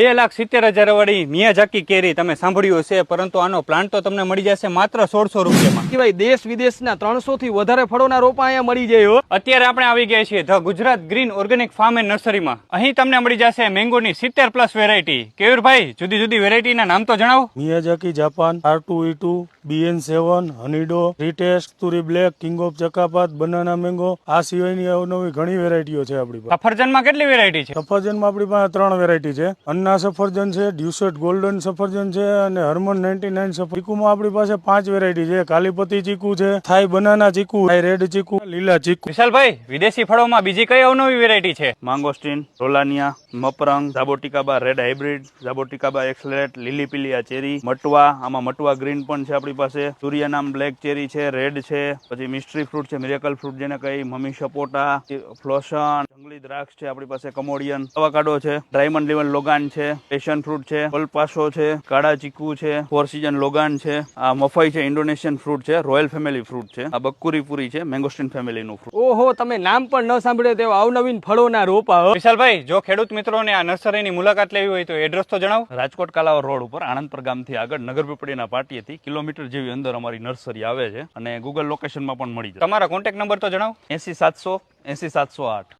બે લાખ સિત્તેર હજાર વાળી મિયાઝાકી કેરી તમે સાંભળ્યું હશે પરંતુ આનો પ્લાન્ટ તો તમને મળી જશે માત્ર સોળસો રૂપિયામાં. સિવાય દેશ વિદેશના ત્રણસો થી વધારે ફળોના રોપા અહીંયા મળી જાય અત્યારે આપણે આવી ગયા છીએ the Gujarat green organic farm and નર્સરીમાં અહીં તમને મળી જશે મેંગોની સિત્તેર પ્લસ વેરાયટી. કેયુરભાઈ જુદી જુદી વેરાયટીના નામ તો જણાવો. Miyazaki Japan R two E two B N seven honeydew retest તુરી બ્લેક કિંગ ઓફ ચકાપાત બનાના મેંગો આ સિવાયની અવનવી ઘણી વેરાયટીઓ છે આપણી પાસે. સફરજનમાં કેટલી વેરાયટી છે? સફરજનમાં આપણી પાસે ત્રણ વેરાયટી છે. અન્ના સફરજન છે ડ્યુસેટ ગોલ્ડન સફરજન છે અને હર્મન નાઇન્ટી નાઇન સફર ચીકુમાં આપણી પાસે પાંચ વેરાયટી છે. કાલીપતિ ચીકુ છે થાઈ બનાના ચીકુ થાઈ રેડ ચીકુ લીલા ચીકુ. વિશાલભાઈ વિદેશી ફળોમાં બીજી કઈ અવનવી વેરાયટી છે? માંગોસ્ટીન રોલાનિયા મપરંગ ઝાબોટિકાબા રેડ હાઇબ્રિડ ઝાબોટિકાબા એક્સલેટ લીલી પીલી આ ચેરી મટવા આમાં મટવા ગ્રીન પણ છે આપણી પાસે સૂર્યનામ, બ્લેક ચેરી છે, રેડ છે, પછી મિસ્ટ્રી ફ્રૂટ છે, મિરેકલ ફ્રૂટ જેને કઈ મમ્મી સપોટા ફ્લોશન જંગલી દ્રાક્ષ છે આપણી પાસે કમોડિયન અવાકાડો છે ડ્રાયમંડ લેવલ લોગાન છે પેશન ફ્રૂટ છે પલપાસો છે કાળા ચીકુ છે ફોર સીઝન લોગાન છે આ મફાઈ છે ઇન્ડોનેશિયન ફ્રૂટ છે રોયલ ફેમિલી ફ્રૂટ છે આ બક્કુરી પૂરી છે મેંગોસ્ટીન ફેમિલીનું ફ્રૂટ. ઓહો તમે નામ પણ ન સાંભળે તેવા અવનવીન ફળોના રોપા વિશાલભાઈ જો ખેડૂત મિત્રોને આ નર્સરીની મુલાકાત લેવી હોય તો એડ્રેસ તો જણાવો. રાજકોટ કાલાવર રોડ ઉપર આણંદપર ગામથી આગળ નગરપીપળીના પાટીએથી કિલોમીટર જેવી અંદર અમારી નર્સરી આવે છે અને ગૂગલ લોકેશનમાં પણ મળી જાય. તમારા કોન્ટેક્ટ નંબર તો જણાવો. એસી સાતસો એસી સાતસો આઠ.